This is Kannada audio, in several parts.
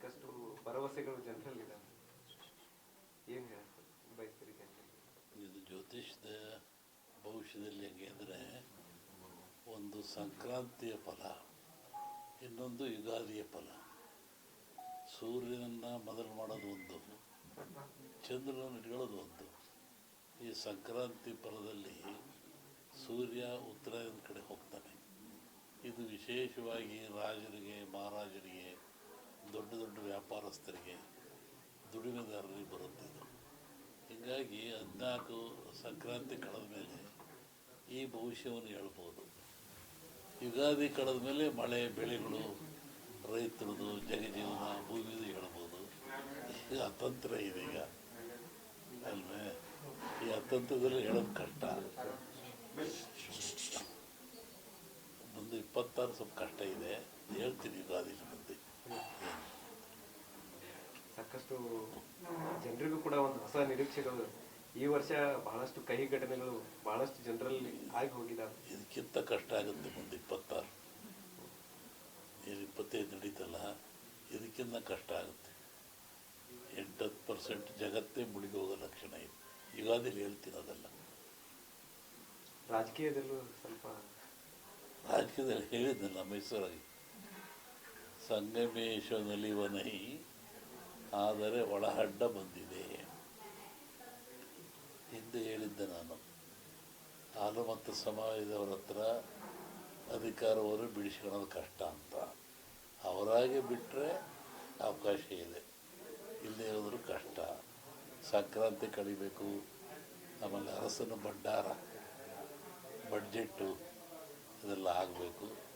ಸಾಕಷ್ಟು ಭರವಸೆಗಳು ಜನರಲ್ಲಿ ಏನು ಇದು ಜ್ಯೋತಿಷ್ಯದ ಭವಿಷ್ಯದಲ್ಲಿ ಹೆಂಗೆ ಅಂದರೆ ಒಂದು ಸಂಕ್ರಾಂತಿಯ ಫಲ, ಇನ್ನೊಂದು ಯುಗಾದಿಯ ಫಲ. ಸೂರ್ಯನನ್ನು ಮೊದಲು ಮಾಡೋದು ಒಂದು, ಚಂದ್ರನನ್ನು ಇಟ್ಕೊಳ್ಳೋದು ಒಂದು. ಈ ಸಂಕ್ರಾಂತಿ ಫಲದಲ್ಲಿ ಸೂರ್ಯ ಉತ್ತರಾಯಣದ ಕಡೆ ಹೋಗ್ತಾನೆ. ಇದು ವಿಶೇಷವಾಗಿ ರಾಜರಿಗೆ, ಮಹಾರಾಜರಿಗೆ ದೊಡ್ಡ ದೊಡ್ಡ ವ್ಯಾಪಾರಸ್ಥರಿಗೆ ದುಡಿಮೆದಾರರಿಗೆ ಬರುತ್ತೆ ಇದು. ಹೀಗಾಗಿ ಹದಿನಾಲ್ಕು ಸಂಕ್ರಾಂತಿ ಕಳೆದ ಮೇಲೆ ಈ ಭವಿಷ್ಯವನ್ನು ಹೇಳ್ಬೋದು. ಯುಗಾದಿ ಕಳೆದ ಮೇಲೆ ಮಳೆ, ಬೆಳೆಗಳು, ರೈತರದು ಜಗಜೀವನ ಭೂಮಿದು ಹೇಳ್ಬೋದು. ಈಗ ಅತಂತ್ರ ಇದೆ ಈಗ. ಅಲ್ವೇ? ಈ ಅತಂತ್ರದಲ್ಲಿ ಹೇಳೋದು ಕಷ್ಟ. ಮುಂದೆ ಇಪ್ಪತ್ತಾರು ಸ್ವಲ್ಪ ಕಷ್ಟ ಇದೆ. ಹೇಳ್ತೀನಿ ಯುಗಾದಿ ಮುಂದೆ ಸಾಕಷ್ಟು ಜನರಿಗೂ ಕೂಡ ಒಂದು ಹೊಸ ನಿರೀಕ್ಷೆಗಳು. ಈ ವರ್ಷ ಬಹಳಷ್ಟು ಕಹಿ ಘಟನೆಗಳು ಬಹಳಷ್ಟು ಜನರಲ್ಲಿ ಆಗಿ ಹೋಗಿದ್ದಾವೆ ಇದಕ್ಕಿಂತ ಕಷ್ಟ ಆಗುತ್ತೆ ಮುಂದೆ ಇಪ್ಪತ್ತಾರು. ನೀರು ಇಪ್ಪತ್ತೈದು ನಡೀತಲ್ಲ ಇದಕ್ಕಿಂತ ಕಷ್ಟ ಆಗುತ್ತೆ. ಎಂಟತ್ತು ಪರ್ಸೆಂಟ್ ಜಗತ್ತೇ ಮುಳುಗಿ ಹೋಗೋ ಲಕ್ಷಣ ಇದೆ. ಯುಗಾದಿಲಿ ಹೇಳ್ತೀನಿ ಅದೆಲ್ಲ ರಾಜಕೀಯದಲ್ಲೂ ಸ್ವಲ್ಪ ರಾಜಕೀಯದಲ್ಲಿ ಹೇಳಿದ್ನಲ್ಲ ಮೈಸೂರಾಗಿ ಸಂಗಮೇಶ್ವನಲ್ಲಿ ನಲಿವನೈ ಆದರೆ ಒಳಹಡ್ಡ ಬಂದಿದೆ. ಹಿಂದೆ ಹೇಳಿದ್ದೆ ನಾನು. ಹಾಲು ಮತ್ತು ಸಮಾಜದವರ ಹತ್ರ ಅಧಿಕಾರವನ್ನು ಬಿಡಿಸ್ಕೊಳ್ಳೋದು ಕಷ್ಟ ಅಂತ. ಅವರಾಗೆ ಬಿಟ್ಟರೆ ಅವಕಾಶ ಇದೆ. ಇಲ್ಲದೆ ಹೋದರೂ ಕಷ್ಟ. ಸಂಕ್ರಾಂತಿ ಕಳಿಬೇಕು. ಆಮೇಲೆ ಅರಸನ ಭಂಡಾರ, ಬಡ್ಜೆಟ್ಟು ಇದೆಲ್ಲ ಆಗಬೇಕು.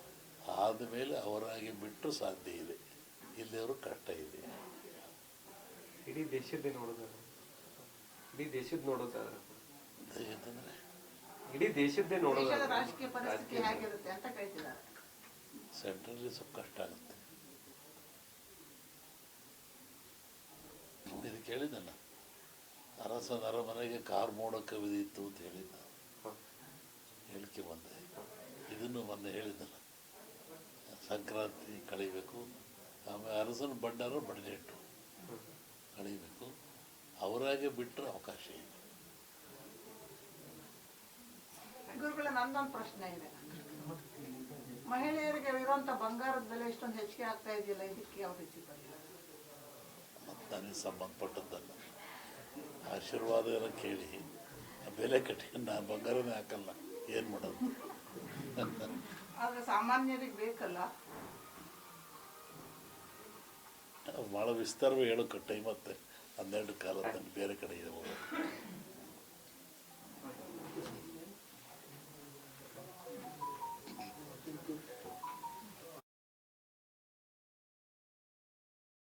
ಆದಮೇಲೆ ಅವರಾಗಿ ಬಿಟ್ಟು ಸಾಧ್ಯ ಇದೆ. ಇಲ್ಲಿಯವರು ಕಷ್ಟ ಇದೆ. ಇಡೀ ದೇಶದ್ದೇ ನೋಡೋದಾದ್ರೆ ಇಡೀ ದೇಶದ ನೋಡೋದಾದ್ರೆ ಇಡೀ ದೇಶದ್ದೇ ದೇಶದ ನೋಡೋದಾದ್ರೆ ಸೆಂಟ್ರಲ್ಲಿ ಸ್ವಲ್ಪ ಕಷ್ಟ ಆಗುತ್ತೆ. ಇದು ಕೇಳಿದ್ದಲ್ಲ ಅರಸನ ಅರಮನೆಗೆ ಕಾರ್ ಮೋಡ ಕವಿದಿತ್ತು ಅಂತ ಹೇಳಿದ್ದ. ಹೇಳಿಕೆ ಬಂದೆ. ಇದನ್ನು ಮೊನ್ನೆ ಹೇಳಿದ್ದಲ್ಲ ಸಂಕ್ರಾಂತಿ ಕಳಿಬೇಕು. ಆಮೇಲೆ ಅರಸನ ಭಂಡಾರ ಬಡ್ಜೆಟ್ಟು ಕಳಿಬೇಕು ಅವರಾಗೆ ಬಿಟ್ಟರೆ ಅವಕಾಶ ಇದೆ ಗುರುಗಳ ನಂದೊಂದು ಪ್ರಶ್ನೆ ಇದೆ. ಮಹಿಳೆಯರಿಗೆ ಇರುವಂತ ಬಂಗಾರದ ಬೆಲೆ ಇಷ್ಟೊಂದು ಹೆಚ್ಚಿಗೆ ಆಗ್ತಾ ಇದೆಯಲ್ಲ ಇದಕ್ಕೆ ಯಾವ ರೀತಿ ಮತ್ತು ನನಗೆ ಸಂಬಂಧಪಟ್ಟದ್ದಲ್ಲ. ಆಶೀರ್ವಾದ ಏನೋ ಕೇಳಿ ಆ ಬೆಲೆ ಕಟ್ಟಿ ನಾನು ಬಂಗಾರನೇ ಹಾಕಲ್ಲ ಏನು ಮಾಡೋದು? ಆದ್ರೆ ಸಾಮಾನ್ಯರಿಗೆ ಬೇಕಲ್ಲ. ಭಾಳ ವಿಸ್ತಾರವಾಗಿ ಹೇಳೋಕ್ಕೆ ಟೈಮ್ ಮತ್ತೆ ಹನ್ನೆರಡು ಕಾಲ ಬೇರೆ ಕಡೆ ಹೋಗೋದು